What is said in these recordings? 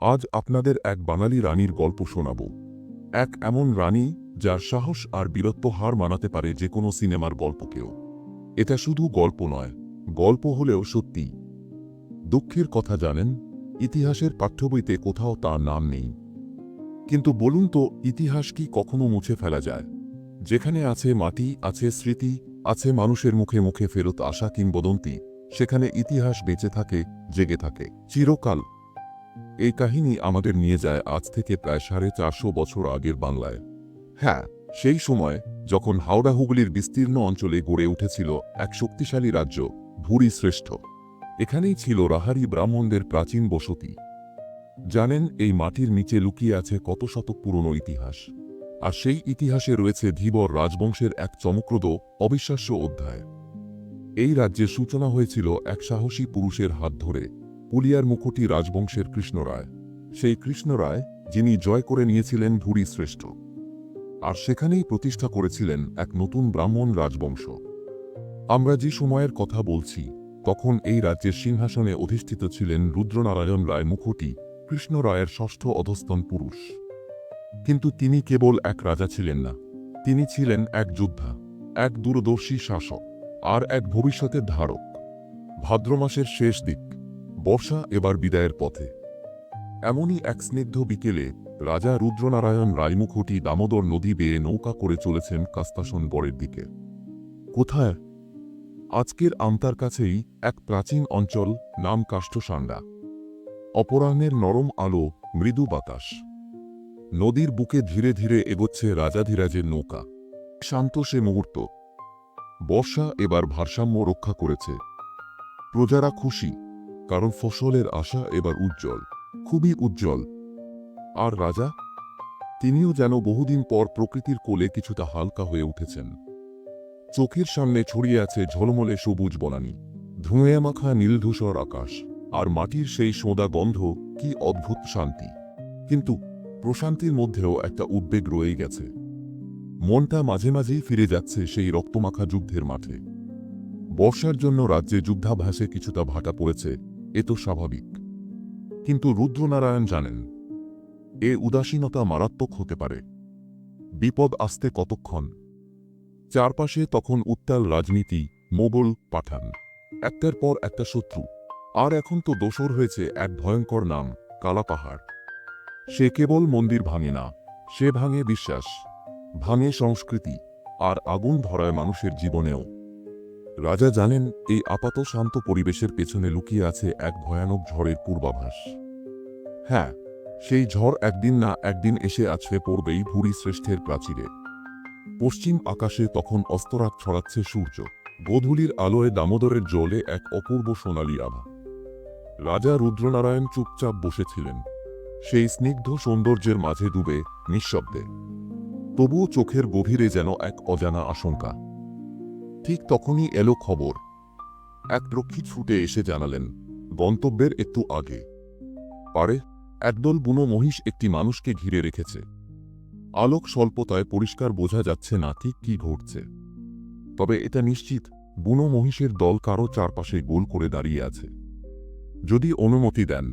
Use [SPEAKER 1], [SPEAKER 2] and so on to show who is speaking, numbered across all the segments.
[SPEAKER 1] আজ আপনাদের এক বাঙালি রানীর গল্প শোনাব। এক এমন রানী যার সাহস আর বীরত্ব হার মানাতে পারে যে কোনো সিনেমার গল্পকেও। এটা শুধু গল্প নয়, গল্প হলেও সত্যি। দুঃখের কথা জানেন, ইতিহাসের পাঠ্যবইতে কোথাও তার নাম নেই। কিন্তু বলুন তো, ইতিহাস কি কখনো মুছে ফেলা যায়? যেখানে আছে মাটি, আছে স্মৃতি, আছে মানুষের মুখে মুখে ফেরত আসা কিংবদন্তি, সেখানে ইতিহাস বেঁচে থাকে, জেগে থাকে, চিরকাল। এই কাহিনী আমাদের নিয়ে যায় আজ থেকে প্রায় সাড়ে চারশো বছর আগের বাংলায়। হ্যাঁ সেই সময় যখন হাওড়া হুগলির বিস্তীর্ণ অঞ্চলে গড়ে উঠেছিল এক শক্তিশালী রাজ্য, ভুরি শ্রেষ্ঠ। এখানেই ছিল রাহারি ব্রাহ্মণদের প্রাচীন বসতি। জানেন, এই মাটির নিচে লুকিয়ে আছে কত শতক পুরনো ইতিহাস। আর সেই ইতিহাসে রয়েছে ধীবর রাজবংশের এক চমকপ্রদ, অবিশ্বাস্য অধ্যায়। এই রাজ্যের সূচনা হয়েছিল এক সাহসী পুরুষের হাত ধরে। পুলিয়ার মুখোটি রাজবংশের কৃষ্ণরায়। সেই কৃষ্ণ রায় যিনি জয় করে নিয়েছিলেন ভুরি শ্রেষ্ঠ। আর সেখানেই প্রতিষ্ঠা করেছিলেন এক নতুন ব্রাহ্মণ রাজবংশ। আমরা যে সময়ের কথা বলছি, তখন এই রাজ্যের সিংহাসনে অধিষ্ঠিত ছিলেন রুদ্রনারায়ণ রায় মুখোটি কৃষ্ণ রায়ের ষষ্ঠ অধস্তন পুরুষ। কিন্তু তিনি কেবল এক রাজা ছিলেন না, তিনি ছিলেন এক যোদ্ধা, এক দূরদর্শী শাসক, আর এক ভবিষ্যতের ধারক। ভাদ্র মাসের শেষ দিক। বর্ষা এবার বিদায়ের পথে। এমনই এক স্নিগ্ধ বিকেলে রাজা রুদ্রনারায়ণ রায়মুখটি দামোদর নদী বেয়ে নৌকা করে চলেছেন কাস্তাসন বরের দিকে। কোথায়? আজকের আমতার কাছেই এক প্রাচীন অঞ্চল নাম কাষ্ঠসান্ডা। অপরাহ্নের নরম আলো, মৃদু বাতাস। নদীর বুকে ধীরে ধীরে এগোচ্ছে রাজাধিরাজের নৌকা। শান্ত সে মুহূর্ত। বর্ষা এবার ভারসাম্য রক্ষা করেছে। প্রজারা খুশি। কারণ ফসলের আশা এবার উজ্জ্বল, খুবই উজ্জ্বল। আর রাজা? তিনিও যেন বহুদিন পর প্রকৃতির কোলে কিছুটা হালকা হয়ে উঠেছেন। চোখের সামনে ছড়িয়ে আছে ঝলমলে সবুজ বনানি, ধুঁয়ে মাখা নীলধূসর আকাশ, আর মাটির সেই সোঁদা গন্ধ, কি অদ্ভুত শান্তি। কিন্তু প্রশান্তির মধ্যেও একটা উদ্বেগ রয়ে গেছে। মনটা মাঝে মাঝেই ফিরে যাচ্ছে সেই রক্তমাখা যুদ্ধের মাঠে। বর্ষার জন্য রাজ্যে যুদ্ধাভ্যাসে কিছুটা ভাটা পড়েছে এ তো স্বাভাবিক। কিন্তু রুদ্রনারায়ণ জানেন, এ উদাসীনতা মারাত্মক হতে পারে। বিপদ আসতে কতক্ষণ? চারপাশে তখন উত্তাল রাজনীতি, মোগল পাঠান, একটার পর একটা শত্রু। আর এখন তো দোসর হয়েছে এক ভয়ঙ্কর নাম কালা পাহাড় সে কেবল মন্দির ভাঙে না, সে ভাঙে বিশ্বাস, ভাঙে সংস্কৃতি, আর আগুন ধরায় মানুষের জীবনেও। রাজা জানেন, এই আপাত শান্ত পরিবেশের পেছনে লুকিয়ে আছে এক ভয়ানক ঝড়ের পূর্বাভাস। হ্যাঁ সেই ঝড় একদিন না একদিন এসে আছড়ে পড়বেই ভুরি শ্রেষ্ঠের প্রাচীরে। পশ্চিম আকাশে তখন অস্তরাত ছড়াচ্ছে সূর্য, গোধূলির আলোয় দামোদরের জলে এক অপূর্ব সোনালী আভা। রাজা রুদ্রনারায়ণ চুপচাপ বসেছিলেন। সেই স্নিগ্ধ সৌন্দর্যের মাঝে ডুবে নিঃশব্দে। তবুও চোখের গভীরে যেন এক অজানা আশঙ্কা। ঠিক তখনই এলো খবর। এক রক্ষী ছুটে এসে জানালেন, গন্তব্যের একটু আগে। পারে, একদল বুনো মহিষ একটি মানুষকে ঘিরে রেখেছে। আলোক স্বল্পতায় পরিষ্কার বোঝা যাচ্ছে না ঠিক কি ঘটছে। তবে এটা নিশ্চিত, বুনো মহিষের দল কারও চারপাশে গোল করে দাঁড়িয়ে আছে। যদি অনুমতি দেন,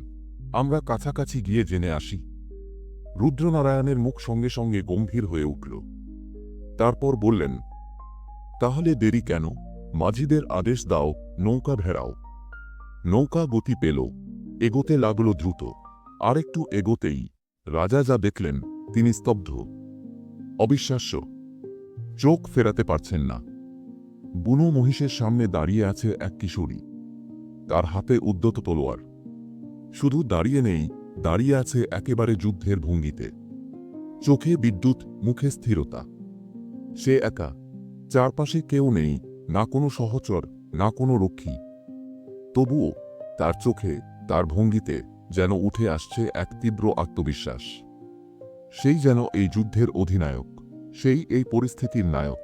[SPEAKER 1] আমরা কাছাকাছি গিয়ে জেনে আসি। রুদ্রনারায়ণের মুখ সঙ্গে সঙ্গে গম্ভীর হয়ে উঠল। তারপর বললেন তাহলে দেরি কেন? মাঝিদের আদেশ দাও, নৌকা ভেড়াও। নৌকা গতি পেল। এগোতে লাগল দ্রুত। আরেকটু এগোতেই রাজা যা দেখলেন, তিনি স্তব্ধ। অবিশ্বাস্য। চোখ ফেরাতে পারছেন না। বুনো মহিষের সামনে দাঁড়িয়ে আছে এক কিশোরী। তার হাতে উদ্যত তলোয়ার। শুধু দাঁড়িয়ে নেই, দাঁড়িয়ে আছে একেবারে যুদ্ধের ভঙ্গিতে। চোখে বিদ্যুৎ, মুখে স্থিরতা। সে একা। চারপাশে কেউ নেই, না কোনো সহচর, না কোনো রক্ষী। তবুও তার চোখে, তার ভঙ্গিতে যেন উঠে আসছে এক তীব্র আত্মবিশ্বাস। সেই যেন এই যুদ্ধের অধিনায়ক, সেই এই পরিস্থিতির নায়ক।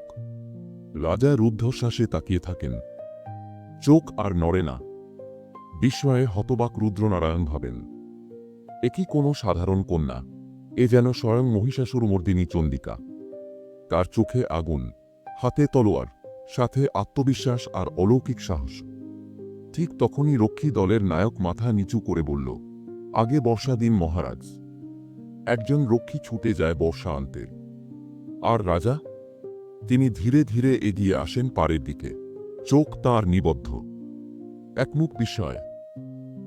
[SPEAKER 1] রাজা রুদ্ধশ্বাসে তাকিয়ে থাকেন। চোখ আর নড়ে না। বিস্ময়ে হতবাক রুদ্রনারায়ণ ভাবেন, এ কি কোনো সাধারণ কন্যা? এ যেন স্বয়ং মহিষাসুর মর্দিনী চন্দিকা তার চোখে আগুন হাতে তলোয়ার, সাথে আত্মবিশ্বাস আর অলৌকিক সাহস। ঠিক তখনই রক্ষী দলের নায়ক মাথা নিচু করে বলল, আগে বর্ষা দিন মহারাজ। একজন রক্ষী ছুটে যায় বর্ষা আনতে। আর রাজা? তিনি ধীরে ধীরে এগিয়ে আসেন পাড়ের দিকে। চোখ তার নিবদ্ধ। একমুখ বিষয়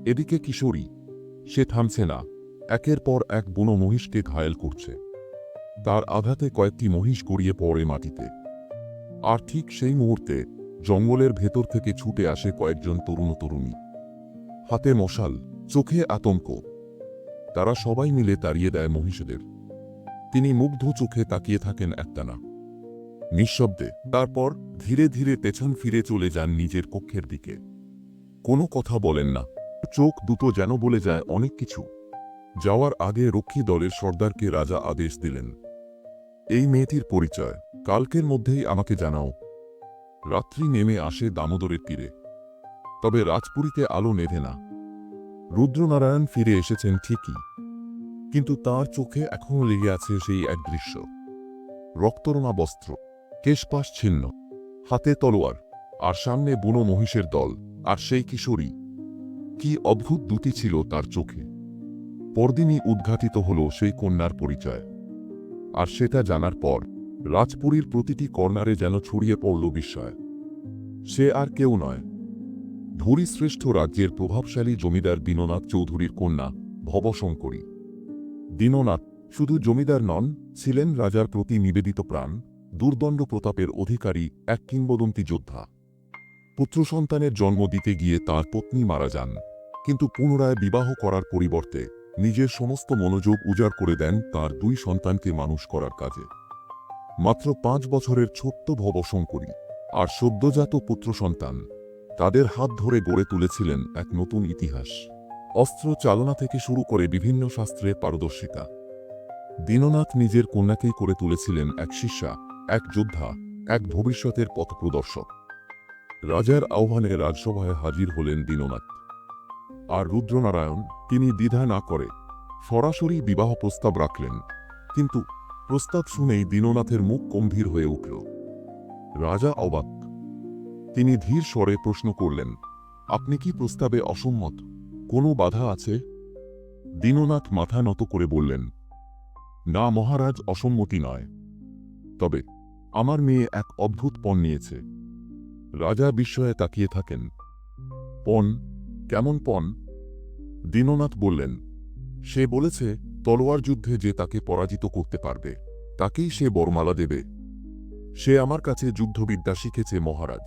[SPEAKER 1] এদিকে কিশোরী, সে থামছে না। একের পর এক বুনো মহিষকে ঘায়েল করছে। তার আঘাতে কয়েকটি মহিষ গড়িয়ে পড়ে মাটিতে। আর ঠিক সেই মুহূর্তে জঙ্গলের ভেতর থেকে ছুটে আসে কয়েকজন তরুণ তরুণী। হাতে মশাল, চোখে আতঙ্ক। তারা সবাই মিলে তাড়িয়ে দেয় মহিষদের। তিনি মুগ্ধ চোখে তাকিয়ে থাকেন একটানা। নিঃশব্দে তারপর ধীরে ধীরে পেছন ফিরে চলে যান নিজের কক্ষের দিকে। কোনো কথা বলেন না। চোখ দুটো যেন বলে যায় অনেক কিছু। যাওয়ার আগে রক্ষী দলের সর্দারকে রাজা আদেশ দিলেন। এই মেয়েটির পরিচয়। কালকের মধ্যেই আমাকে জানাও। রাত্রি নেমে আসে দামোদরের তীরে। তবে রাজপুরীতে আলো নেভে না। রুদ্রনারায়ণ ফিরে এসেছেন ঠিকই। কিন্তু তার চোখে এখনও লেগে আছে সেই এক দৃশ্য। রক্তরঙা বস্ত্র, কেশপাশ ছিন্ন, হাতে তলোয়ার, আর সামনে বুনো মহিষের দল, আর সেই কিশোরী। কি অদ্ভুত দুটি ছিল তার চোখে। পরদিনই উদ্ঘাটিত হল সেই কন্যার পরিচয়। আর সেটা জানার পর রাজপুরীর প্রতিটি কর্নারে যেন ছড়িয়ে পড়ল বিস্ময়। সে আর কেউ নয়। ধূরিশ্রেষ্ঠ রাজ্যের প্রভাবশালী জমিদার দীননাথ চৌধুরীর কন্যা ভবশঙ্করী। দীননাথ শুধু জমিদার নন, ছিলেন রাজার প্রতি নিবেদিত প্রাণ, দুর্দণ্ড প্রতাপের অধিকারী এক কিংবদন্তি যোদ্ধা। পুত্র সন্তানের জন্ম দিতে গিয়ে তার পত্নী মারা যান, কিন্তু পুনরায় বিবাহ করার পরিবর্তে নিজের সমস্ত মনোযোগ উজাড় করে দেন তার দুই সন্তানকে মানুষ করার কাজে। মাত্র পাঁচ বছরের ছোট্ট ভবশঙ্করী আর সদ্যজাত পুত্র সন্তান। তাদের হাত ধরে গড়ে তুলেছিলেন এক নতুন ইতিহাস। অস্ত্র চালনা থেকে শুরু করে বিভিন্ন শাস্ত্রে পারদর্শিতা। দীননাথ নিজের কন্যাকেই করে তুলেছিলেন এক শিষ্যা, এক যোদ্ধা, এক ভবিষ্যতের পথপ্রদর্শক রাজার আহ্বানে রাজসভায় হাজির হলেন দীননাথ। আর রুদ্রনারায়ণ, তিনি দ্বিধা না করে সরাসরি বিবাহ প্রস্তাব রাখলেন। কিন্তু প্রস্তাব শুনেই দীননাথের মুখ গম্ভীর হয়ে উঠল। রাজা অবাক। তিনি ধীর স্বরে প্রশ্ন করলেন, আপনি কি প্রস্তাবে অসম্মত? কোনো বাধা আছে? দীননাথ মাথা নত করে বললেন, না মহারাজ, অসম্মতি নয়। তবে আমার মেয়ে এক অদ্ভুত পণ নিয়েছে। রাজা বিস্ময়ে তাকিয়ে থাকেন। পণ? কেমন পণ? দীননাথ বললেন, সে বলেছে তলোয়ার যুদ্ধে যে তাকে পরাজিত করতে পারবে, তাকেই সে বরমালা দেবে। সে আমার কাছে যুদ্ধবিদ্যা শিখেছে, মহারাজ।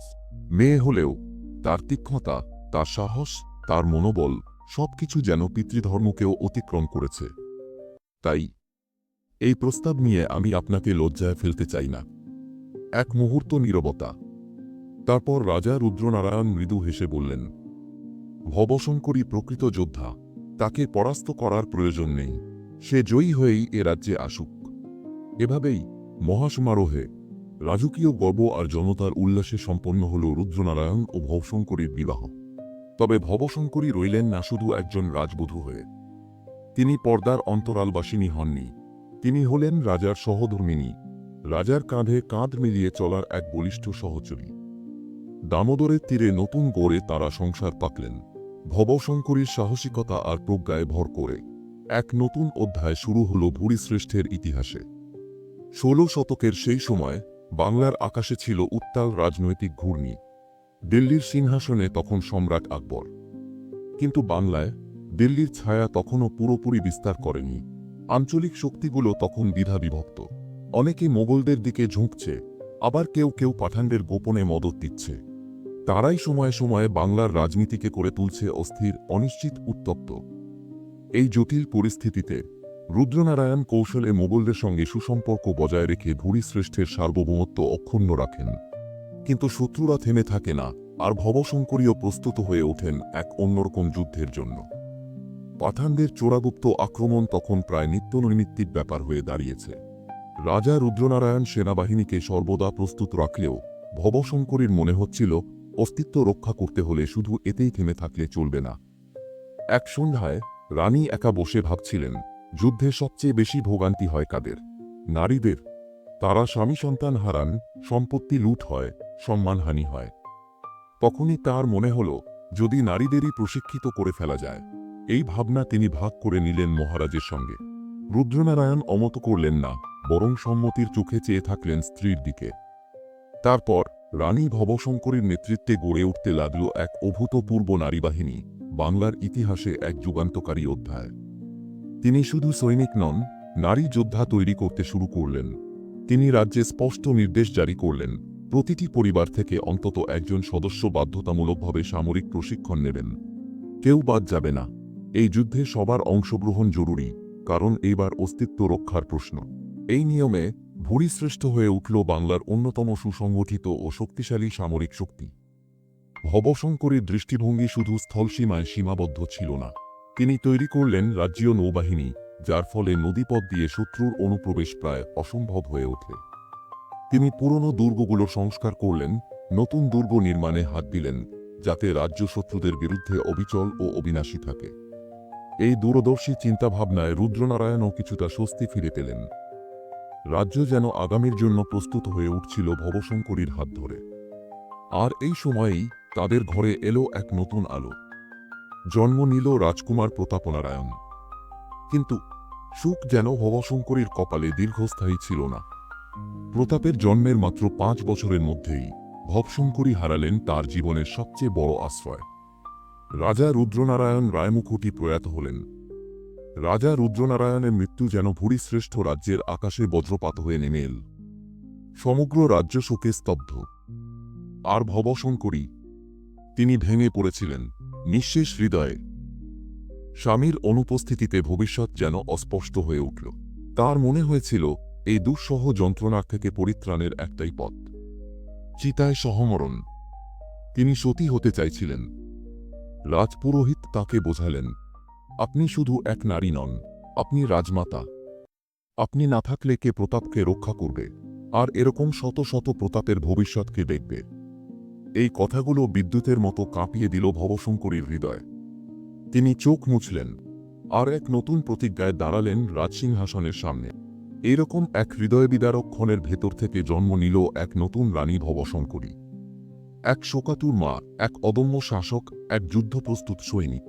[SPEAKER 1] মেয়ে হলেও তার তীক্ষ্ণতা, তার সাহস, তার মনোবল, সবকিছু যেন পিতৃধর্মকেও অতিক্রম করেছে। তাই এই প্রস্তাব নিয়ে আমি আপনাকে লজ্জায় ফেলতে চাই না। এক মুহূর্ত নীরবতা। তারপর রাজা রুদ্রনারায়ণ মৃদু হেসে বললেন, ভবশঙ্করী প্রকৃত যোদ্ধা, তাকে পরাস্ত করার প্রয়োজন নেই। সে জয়ী হয়েই এ রাজ্যে আসুক। এভাবেই মহাসমারোহে রাজকীয় গর্ব আর জনতার উল্লাসে সম্পন্ন হল রুদ্রনারায়ণ ও ভবশঙ্করীর বিবাহ। তবে ভবশঙ্করী রইলেন না শুধু একজন রাজবধূ হয়ে। তিনি পর্দার অন্তরালবাসিনী হননি। তিনি হলেন রাজার সহধর্মিনী। রাজার কাঁধে কাঁধ মিলিয়ে চলার এক বলিষ্ঠ সহচরী। দামোদরের তীরে নতুন গড়ে তারা সংসার পাকলেন। ভবশঙ্করীর সাহসিকতা আর প্রজ্ঞায় ভর করে। এক নতুন অধ্যায় শুরু হল ভূরিশ্রেষ্ঠের ইতিহাসে। ষোলো শতকের সেই সময় বাংলার আকাশে ছিল উত্তাল রাজনৈতিক ঘূর্ণি। দিল্লির সিংহাসনে তখন সম্রাট আকবর। কিন্তু বাংলায় দিল্লির ছায়া তখনও পুরোপুরি বিস্তার করেনি। আঞ্চলিক শক্তিগুলো তখন দ্বিধা বিভক্ত। অনেকে মোগলদের দিকে ঝুঁকছে, আবার কেউ কেউ পাঠানদের গোপনে মদত দিচ্ছে। তারাই সময়ে সময়ে বাংলার রাজনীতিকে করে তুলছে অস্থির, অনিশ্চিত, উত্তপ্ত। এই জটিল পরিস্থিতিতে রুদ্রনারায়ণ কৌশলে মোগলদের সঙ্গে সুসম্পর্ক বজায় রেখে ভূরিশ্রেষ্ঠের সার্বভৌমত্ব অক্ষুণ্ণ রাখেন। কিন্তু শত্রুরা থেমে থাকে না আর ভবশঙ্করীও প্রস্তুত হয়ে ওঠেন এক অন্যরকম যুদ্ধের জন্য। পাঠানদের চোরাগুপ্ত আক্রমণ তখন প্রায় নিত্যনৈমিত্তিক ব্যাপার হয়ে দাঁড়িয়েছে। রাজা রুদ্রনারায়ণ সেনাবাহিনীকে সর্বদা প্রস্তুত রাখলেও ভবশঙ্করীর মনে হচ্ছিল অস্তিত্ব রক্ষা করতে হলে শুধু এতেই থেমে থাকলে চলবে না। এক সন্ধ্যায় রানী একা বসে ভাবছিলেন, যুদ্ধে সবচেয়ে বেশি ভোগান্তি হয় কাদের? নারীদের। তারা স্বামী সন্তান হারান, সম্পত্তি লুট হয়, সম্মানহানি হয়। তখনই তার মনে হল, যদি নারীদেরই প্রশিক্ষিত করে ফেলা যায়। এই ভাবনা তিনি ভাগ করে নিলেন মহারাজের সঙ্গে। রুদ্রনারায়ণ অমত করলেন না, বরং সম্মতির চোখে চেয়ে থাকলেন স্ত্রীর দিকে। তারপর রানী ভবশঙ্করের নেতৃত্বে গড়ে উঠতে লাগল এক অভূতপূর্ব নারী বাহিনী বাংলার ইতিহাসে এক যুগান্তকারী অধ্যায়। তিনি শুধু সৈনিক নন, নারী যোদ্ধা তৈরি করতে শুরু করলেন। তিনি রাজ্যে স্পষ্ট নির্দেশ জারি করলেন, প্রতিটি পরিবার থেকে অন্তত একজন সদস্য বাধ্যতামূলকভাবে সামরিক প্রশিক্ষণ নেবেন। কেউ বাদ যাবে না। এই যুদ্ধে সবার অংশগ্রহণ জরুরি, কারণ এবার অস্তিত্ব রক্ষার প্রশ্ন। এই নিয়মে ভূরিশ্রেষ্ঠ হয়ে উঠল বাংলার অন্যতম সুসংগঠিত ও শক্তিশালী সামরিক শক্তি। ভবশঙ্করীর দৃষ্টিভঙ্গি শুধু স্থলসীমায় সীমাবদ্ধ ছিল না। তিনি তৈরি করলেন রাজ্যীয় নৌবাহিনী, যার ফলে নদীপথ দিয়ে শত্রুর অনুপ্রবেশ প্রায় অসম্ভব হয়ে ওঠে। তিনি পুরনো দুর্গগুলো সংস্কার করলেন, নতুন দুর্গ নির্মাণে হাত দিলেন, যাতে রাজ্য শত্রুদের বিরুদ্ধে অবিচল ও অবিনাশী থাকে। এই দূরদর্শী চিন্তাভাবনায় রুদ্রনারায়ণও কিছুটা স্বস্তি ফিরে পেলেন। রাজ্য যেন আগামীর জন্য প্রস্তুত হয়ে উঠছিল ভবশঙ্করীর হাত ধরে। আর এই সময়েই তাদের ঘরে এলো এক নতুন আলো। জন্ম নিল রাজকুমার প্রতাপনারায়ণ। কিন্তু সুখ যেন ভবশঙ্করীর কপালে দীর্ঘস্থায়ী ছিল না। প্রতাপের জন্মের মাত্র পাঁচ বছরের মধ্যেই ভবশঙ্করী হারালেন তার জীবনের সবচেয়ে বড় আশ্রয়। রাজা রুদ্রনারায়ণ রায়মুখুটি প্রয়াত হলেন। রাজা রুদ্রনারায়ণের মৃত্যু যেন ভূরিশ্রেষ্ঠ রাজ্যের আকাশে বজ্রপাত হয়ে নেমে এল। সমগ্র রাজ্য শোকে স্তব্ধ। আর ভবশঙ্করী তিনি ভেঙে পড়েছিলেন। নিঃশেষ হৃদয়ে স্বামীর অনুপস্থিতিতে ভবিষ্যৎ যেন অস্পষ্ট হয়ে উঠল। তার মনে হয়েছিল, এই দুঃসহ যন্ত্রণার থেকে পরিত্রাণের একটাই পথ। চিতায় সহমরণ। তিনি সতী হতে চাইছিলেন। রাজপুরোহিত তাকে বোঝালেন, আপনি শুধু এক নারী নন, আপনি রাজমাতা। আপনি না থাকলে কে প্রতাপকে রক্ষা করবে? আর এরকম শত শত প্রতাপের ভবিষ্যৎকে দেখবে? এই কথাগুলো বিদ্যুতের মতো কাঁপিয়ে দিল ভবশঙ্করীর হৃদয়। তিনি চোখ মুছলেন, আর এক নতুন প্রতিজ্ঞায় দাঁড়ালেন রাজসিংহাসনের সামনে। এরকম এক হৃদয় বিদারক ক্ষণের ভেতর থেকে জন্ম নিল এক নতুন রানী ভবশঙ্করী। এক শোকাতুর মা, এক অদম্য শাসক, এক যুদ্ধপ্রস্তুত সৈনিক।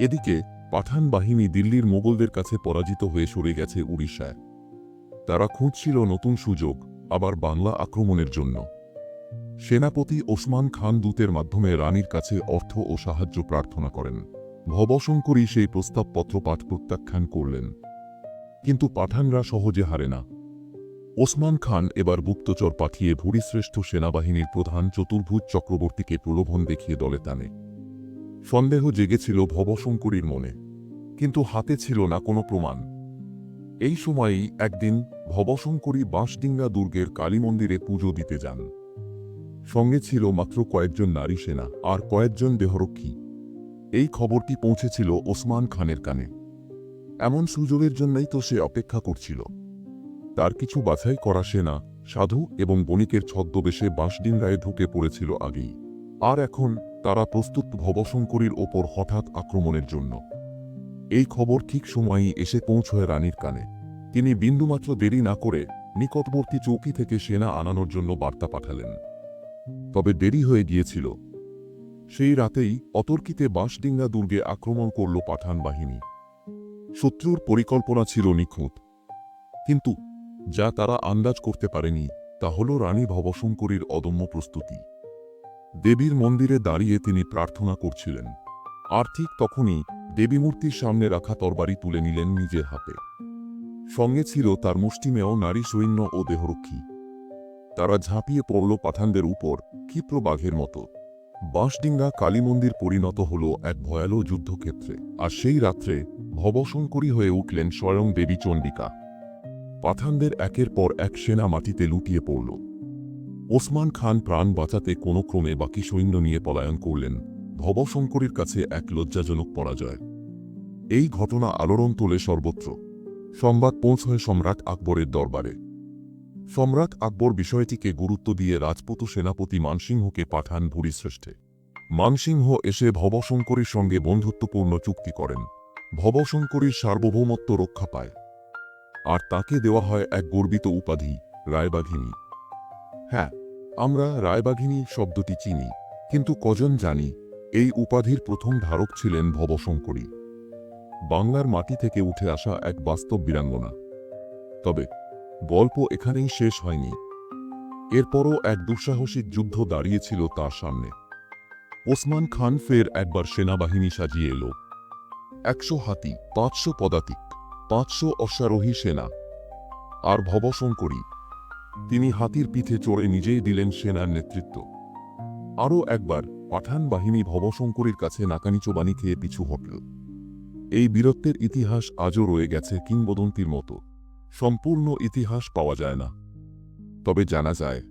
[SPEAKER 1] এদিকে পাঠান বাহিনী দিল্লির মোগলদের কাছে পরাজিত হয়ে সরে গেছে উড়িষ্যায়। তারা খুঁজছিল নতুন সুযোগ, আবার বাংলা আক্রমণের জন্য। সেনাপতি ওসমান খান দূতের মাধ্যমে রানীর কাছে অর্থ ও সাহায্য প্রার্থনা করেন। ভবশঙ্করী সেই প্রস্তাবপত্র পাঠ প্রত্যাখ্যান করলেন। কিন্তু পাঠানরা সহজে হারে না। ওসমান খান এবার গুপ্তচর পাঠিয়ে ভূরিশ্রেষ্ঠ সেনাবাহিনীর প্রধান চতুর্ভুজ চক্রবর্তীকে প্রলোভন দেখিয়ে দলে টানে। সন্দেহ জেগেছিল ভবশঙ্করীর মনে, কিন্তু হাতে ছিল না কোনো প্রমাণ। এই সময়েই একদিন ভবশঙ্করী বাঁশডিঙ্গা দুর্গের কালী মন্দিরে পুজো দিতে যান। সঙ্গে ছিল মাত্র কয়েকজন নারী সেনা আর কয়েকজন দেহরক্ষী। এই খবরটি পৌঁছেছিল ওসমান খানের কানে। এমন সুযোগের জন্যই তো সে অপেক্ষা করছিল। তার কিছু বাছাই করা সেনা, সাধু এবং বণিকের ছদ্মবেশে বাঁশডিঙ্গায় ঢুকে পড়েছিল আগেই। আর এখন তারা প্রস্তুত ভবশঙ্করীর ওপর হঠাৎ আক্রমণের জন্য। এই খবর ঠিক সময়েই এসে পৌঁছয় রানীর কানে। তিনি বিন্দুমাত্র দেরি না করে নিকটবর্তী চৌকি থেকে সেনা আনানোর জন্য বার্তা পাঠালেন। তবে দেরি হয়ে গিয়েছিল। সেই রাতেই অতর্কিতে বাঁশডিঙ্গা দুর্গে আক্রমণ করল পাঠান বাহিনী। শত্রুর পরিকল্পনা ছিল নিখুঁত। কিন্তু যা তারা আন্দাজ করতে পারেনি, তা হল রানী ভবশঙ্করীর অদম্য প্রস্তুতি। দেবীর মন্দিরে দাঁড়িয়ে তিনি প্রার্থনা করছিলেন। আর ঠিক তখনই দেবী মূর্তির সামনে রাখা তরবারি তুলে নিলেন নিজের হাতে। সঙ্গে ছিল তার মুষ্টিমেয় নারী সৈন্য ও দেহরক্ষী। তারা ঝাঁপিয়ে পড়ল পাঠানদের উপর ক্ষিপ্র বাঘের মতো। বাঁশডিঙ্গা কালী মন্দির পরিণত হল এক ভয়াল যুদ্ধক্ষেত্রে, আর সেই রাত্রে ভবশঙ্করী হয়ে উঠলেন স্বয়ং দেবী চণ্ডিকা। পাঠানদের একের পর এক সেনা মাটিতে লুটিয়ে পড়ল। ওসমান খান প্রাণ বাঁচাতে কোনো ক্রমে বাকি সৈন্য নিয়ে পলায়ন করলেন। ভবশঙ্করীর কাছে এক লজ্জাজনক পরাজয়। এই ঘটনা আলোড়ন তোলে সর্বত্র। সংবাদ পৌঁছয় সম্রাট আকবরের দরবারে। সম্রাট আকবর বিষয়টিকে গুরুত্ব দিয়ে রাজপুত সেনাপতি মানসিংহকে পাঠান ভূরিশ্রেষ্ঠে। মানসিংহ এসে ভবশঙ্করীর সঙ্গে বন্ধুত্বপূর্ণ চুক্তি করেন। ভবশঙ্করীর সার্বভৌমত্ব রক্ষা পায়। আর তাকে দেওয়া হয় এক গর্বিত উপাধি, রায়বাঘিনী। হ্যাঁ আমরা রায়বাঘিনী শব্দটি চিনি, কিন্তু কজন জানি, এই উপাধির প্রথম ধারক ছিলেন ভবশঙ্করী। বাংলার মাটি থেকে উঠে আসা এক বাস্তব বীরাঙ্গনা। তবে গল্প এখানেই শেষ হয়নি। এরপরও এক দুঃসাহসিক যুদ্ধ দাঁড়িয়েছিল তার সামনে। ওসমান খান ফের একবার সেনাবাহিনী সাজিয়ে এলো। একশো হাতি, পাঁচশো পদাতিক, পাঁচশো অশ্বারোহী সেনা। আর ভবশঙ্করী তিনি হাতির পিঠে চড়ে নিজেই দিলেন সেনার নেতৃত্ব। আরও একবার পাঠান বাহিনী ভবশঙ্করীর কাছে নাকানি চোবানি খেয়ে পিছু হটল। এই বীরত্বের ইতিহাস আজও রয়ে গেছে কিংবদন্তির মতো। সম্পূর্ণ ইতিহাস পাওয়া যায় না। তবে জানা যায়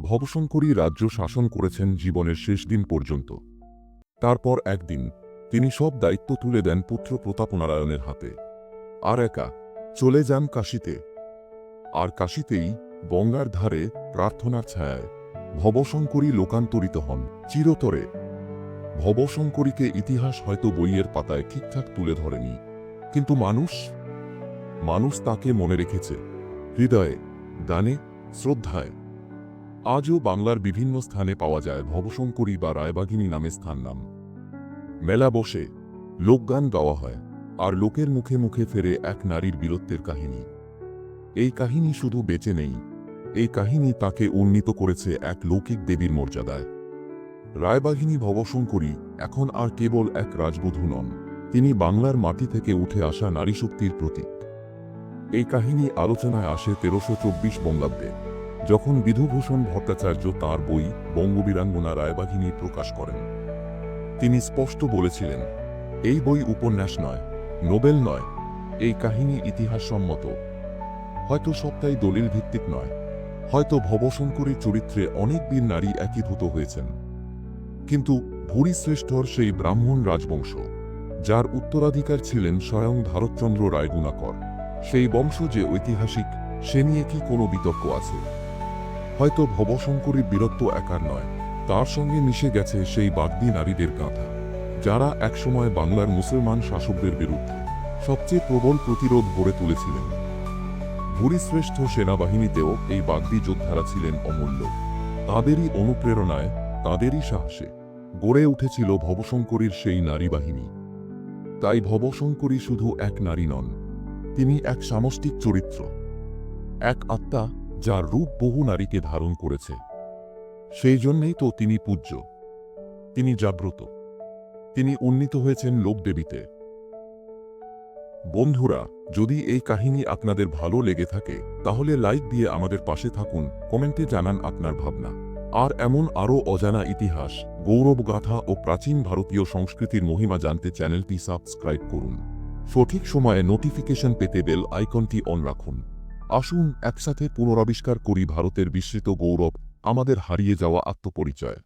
[SPEAKER 1] ভবশঙ্করী রাজ্য শাসন করেছেন জীবনের শেষ দিন পর্যন্ত। তারপর একদিন, তিনি সব দায়িত্ব তুলে দেন পুত্র প্রতাপনারায়ণের হাতে। আর একা, চলে যান কাশীতে। আর কাশীতেই গঙ্গার ধারে প্রার্থনার ছায়ায় ভবশঙ্করী লোকান্তরিত হন, চিরতরে। ভবশঙ্করীকে ইতিহাস হয়তো বইয়ের পাতায় ঠিকঠাক তুলে ধরেনি। কিন্তু মানুষ মানুষ তাকে মনে রেখেছে। হৃদয়ে, দানে, শ্রদ্ধায়। আজও বাংলার বিভিন্ন স্থানে পাওয়া যায় ভবশঙ্করী বা রায়বাগিনী নামে স্থান নাম। মেলা বসে লোকগান গাওয়া হয়, আর লোকের মুখে মুখে ফেরে এক নারীর বীরত্বের কাহিনী। এই কাহিনী শুধু বেঁচে নেই, এই কাহিনী তাকে উন্নীত করেছে এক লৌকিক দেবীর মর্যাদায়। রায়বাহিনী ভবশঙ্করী এখন আর কেবল এক রাজবধূ নন, তিনি বাংলার মাটি থেকে উঠে আসা নারীশক্তির প্রতীক। এই কাহিনী আলোচনায় আসে তেরোশো চব্বিশ বঙ্গাব্দে, যখন বিধুভূষণ ভট্টাচার্য তাঁর বই বঙ্গবীরাঙ্গনা রায়বাহিনী প্রকাশ করেন। তিনি স্পষ্ট বলেছিলেন, এই বই উপন্যাস নয়, নোবেল নয়, এই কাহিনী ইতিহাসসম্মত। হয়তো সবটাই দলিল ভিত্তিক নয়, হয়তো ভবশঙ্করীর চরিত্রে অনেক বীর নারী একীভূত হয়েছেন। কিন্তু ভূরিশ্রেষ্ঠর সেই ব্রাহ্মণ রাজবংশ, যার উত্তরাধিকার ছিলেন স্বয়ং ভারতচন্দ্র রায়গুণাকর। সেই বংশ যে ঐতিহাসিক, সে নিয়ে কি কোনো বিতর্ক আছে? হয়তো ভবশঙ্করীর বীরত্ব একার নয়, তার সঙ্গে মিশে গেছে সেই বাগদি নারীদের গাঁথা, যারা একসময় বাংলার মুসলমান শাসকদের বিরুদ্ধে সবচেয়ে প্রবল প্রতিরোধ গড়ে তুলেছিলেন। ভূরিশ্রেষ্ঠ সেনাবাহিনীতেও এই বাগদি যোদ্ধারা ছিলেন অমূল্য। তাদেরই অনুপ্রেরণায়, তাদেরই সাহসে গড়ে উঠেছিল ভবশঙ্করীর সেই নারী বাহিনী তাই ভবশঙ্করী শুধু এক নারী নন তিনি এক সামষ্টিক চরিত্র, এক আত্মা যার রূপ বহু নারীকে ধারণ করেছে। সেই জন্যেই তো তিনি পূজ্য, তিনি জাগ্রত, তিনি উন্নীত হয়েছেন লোকদেবীতে বন্ধুরা, যদি এই কাহিনী আপনাদের ভালো লেগে থাকে, তাহলে লাইক দিয়ে আমাদের পাশে থাকুন, কমেন্টে জানান আপনার ভাবনা। আর এমন আরও অজানা ইতিহাস, গৌরবগাথা ও প্রাচীন ভারতীয় সংস্কৃতির মহিমা জানতে চ্যানেলটি সাবস্ক্রাইব করুন। সঠিক সময়ে নোটিফিকেশন পেতে বেল আইকনটি অন রাখুন। আসুন একসাথে পুনরাবিষ্কার করি ভারতের বিস্মৃত গৌরব, আমাদের হারিয়ে যাওয়া আত্মপরিচয়।